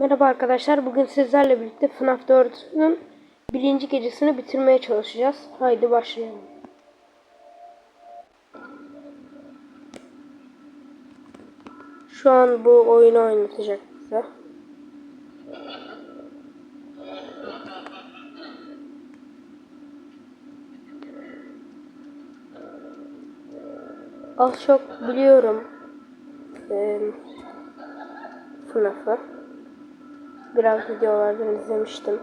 Merhaba arkadaşlar. Bugün sizlerle birlikte FNAF 4'ün birinci gecesini bitirmeye çalışacağız. Haydi başlayalım. Şu an bu oyunu oynatacak bize. Az çok biliyorum. Ee, FNAF'ı. Biraz videolardan izlemiştim.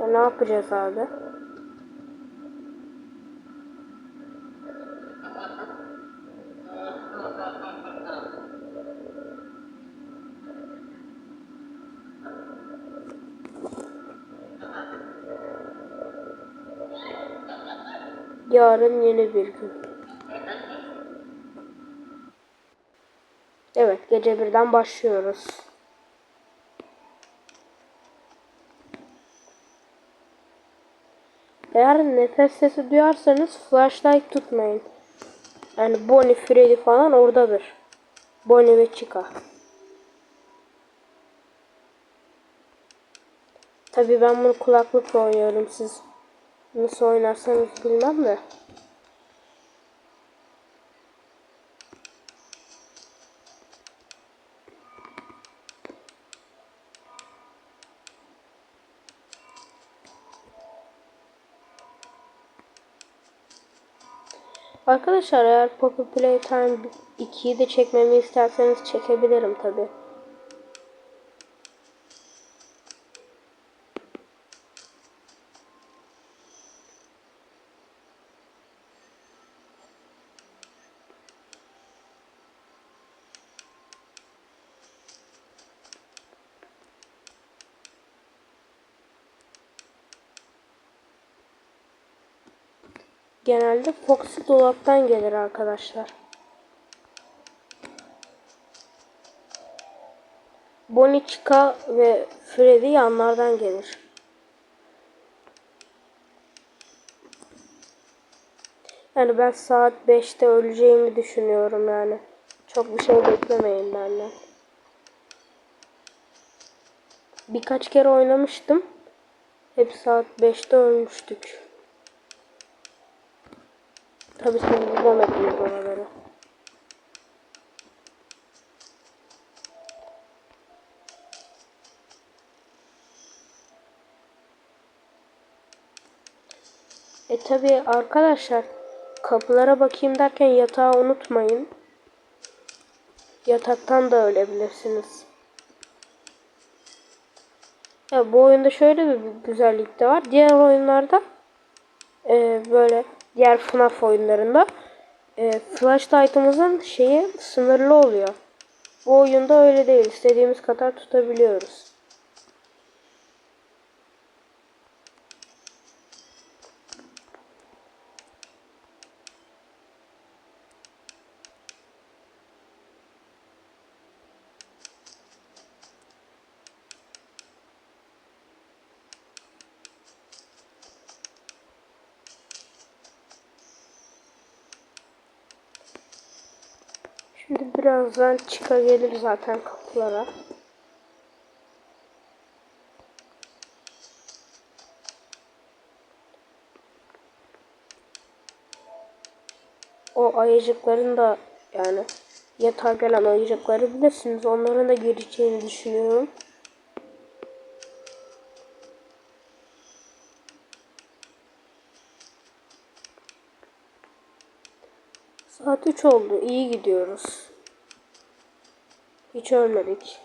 Ya ne yapacağız abi? Yarın yeni bir gün. Evet, gece birden başlıyoruz. Eğer nefes sesi duyarsanız flashlight tutmayın. Yani Bonnie, Freddy falan oradadır. Bonnie ve Chica. Tabii ben bunu kulaklıkla oynuyorum. Siz nasıl oynarsanız bilmem de. Arkadaşlar eğer Poppy Playtime 2'yi de çekmemi isterseniz çekebilirim tabi. Genelde Foxy dolaptan gelir arkadaşlar. Bonnie, Chica ve Freddy yanlardan gelir. Yani ben saat 5'te öleceğimi düşünüyorum yani. Çok bir şey beklemeyin benden. Birkaç kere oynamıştım. Hep saat 5'te ölmüştük. Tabii siz izlemediniz oraları. E tabii arkadaşlar kapılara bakayım derken yatağı unutmayın. Yataktan da ölebilirsiniz. Ya bu oyunda şöyle bir güzellik de var. Diğer oyunlarda e, böyle diğer FNAF oyunlarında e, flashlight'ımızın şeyi sınırlı oluyor. Bu oyunda öyle değil. İstediğimiz kadar tutabiliyoruz. Şimdi birazdan çıka gelir zaten kapılara. O ayıcıkların da yani yatağa gelen ayıcıkları bilirsiniz. Onların da geleceğini düşünüyorum. Saat 3 oldu. İyi gidiyoruz. Hiç ölmedik.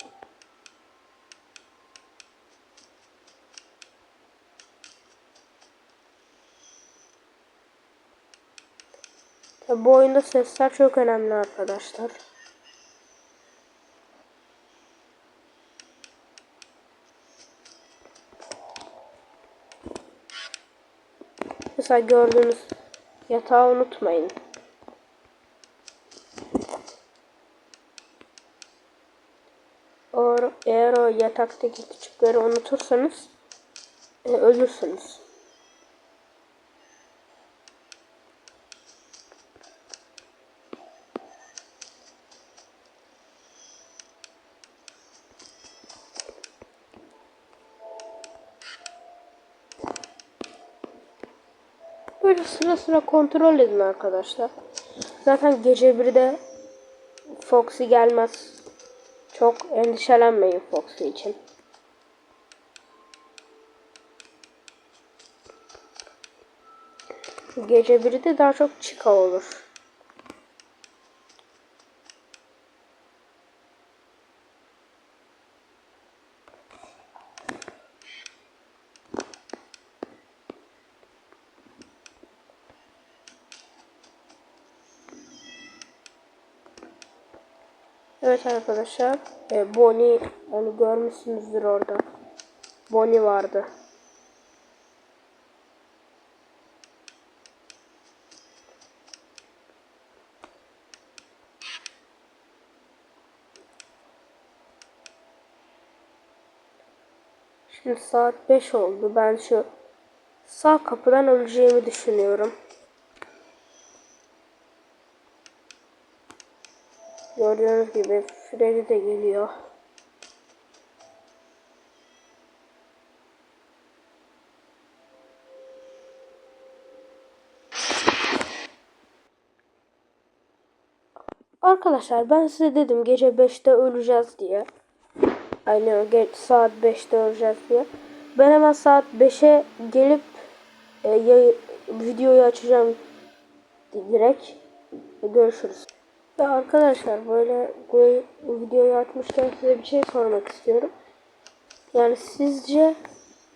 Bu oyunda sesler çok önemli arkadaşlar. Mesela gördüğünüz yatağı unutmayın. Or, eğer o yataktaki küçükleri unutursanız e, ölürsünüz. Böyle sıra sıra kontrol edin arkadaşlar. Zaten gece 1'de Foxy gelmez. Çok endişelenmeyin Foxy için. Gece 1'de daha çok Chica olur. Evet arkadaşlar. E, Bonnie onu görmüşsünüzdür orada. Bonnie vardı. Şimdi saat 5 oldu. Ben şu sağ kapıdan öleceğimi düşünüyorum. Gördüğünüz gibi Freddy de geliyor. Arkadaşlar ben size dedim gece 5'te öleceğiz diye. Aynen geç saat 5'te öleceğiz diye. Ben hemen saat 5'e gelip e, yayı, videoyu açacağım direkt. Görüşürüz. Ya arkadaşlar böyle bu videoyu açmışken size bir şey sormak istiyorum. Yani sizce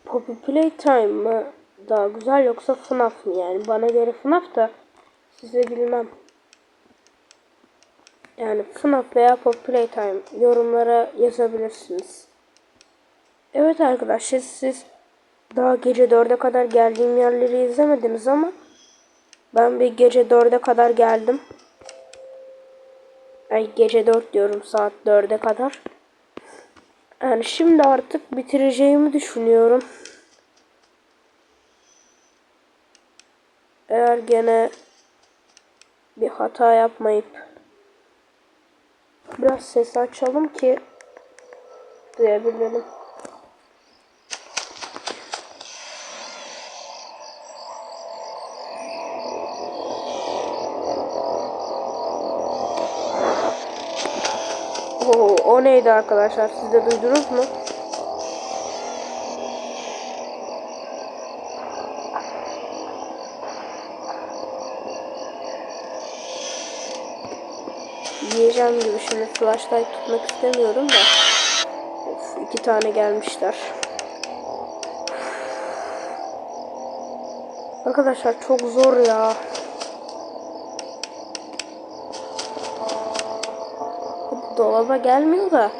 Poppy Playtime mı daha güzel yoksa FNAF mı? Yani bana göre FNAF da size bilmem. Yani FNAF veya Poppy Playtime yorumlara yazabilirsiniz. Evet arkadaşlar siz daha gece 4'e kadar geldiğim yerleri izlemediniz ama ben bir gece 4'e kadar geldim. Ay gece 4 diyorum saat 4'e kadar. Yani şimdi artık bitireceğimi düşünüyorum. Eğer gene bir hata yapmayıp biraz ses açalım ki duyabilelim. Neydi arkadaşlar? Siz de duydunuz mu? Yiyeceğim gibi şimdi flashlight tutmak istemiyorum da. Of, iki tane gelmişler. Arkadaşlar çok zor ya. Dolaba gelmiyor da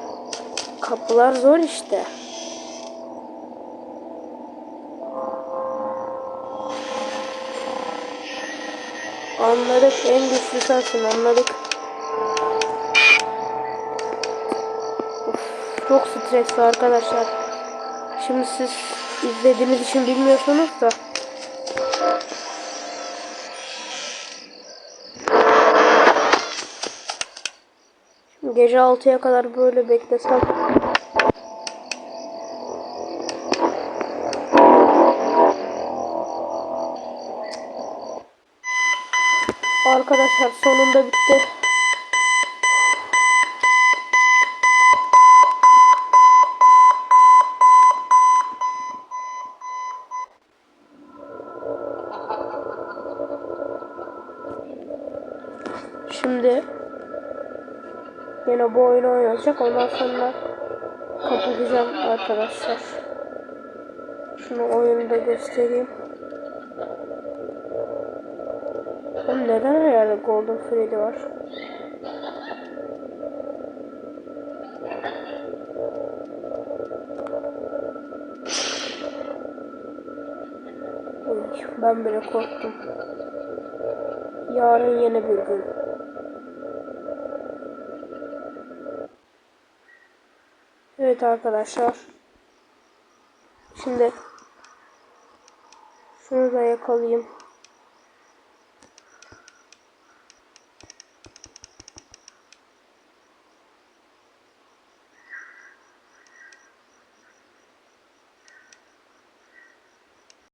kapılar zor işte. Anladık en güçlü sensin anladık. Of, çok stresli arkadaşlar. Şimdi siz izlediğiniz için bilmiyorsunuz da. Gece 6'ya kadar böyle beklesem. Arkadaşlar sonunda bitti. Şimdi Yine bu oyunu oynayacak. Ondan sonra kapatacağım arkadaşlar. Şunu oyunu da göstereyim. Oğlum neden her yerde Golden Freddy var? Ben bile korktum. Yarın yeni bir gün. Evet arkadaşlar. Şimdi şunu da yakalayayım.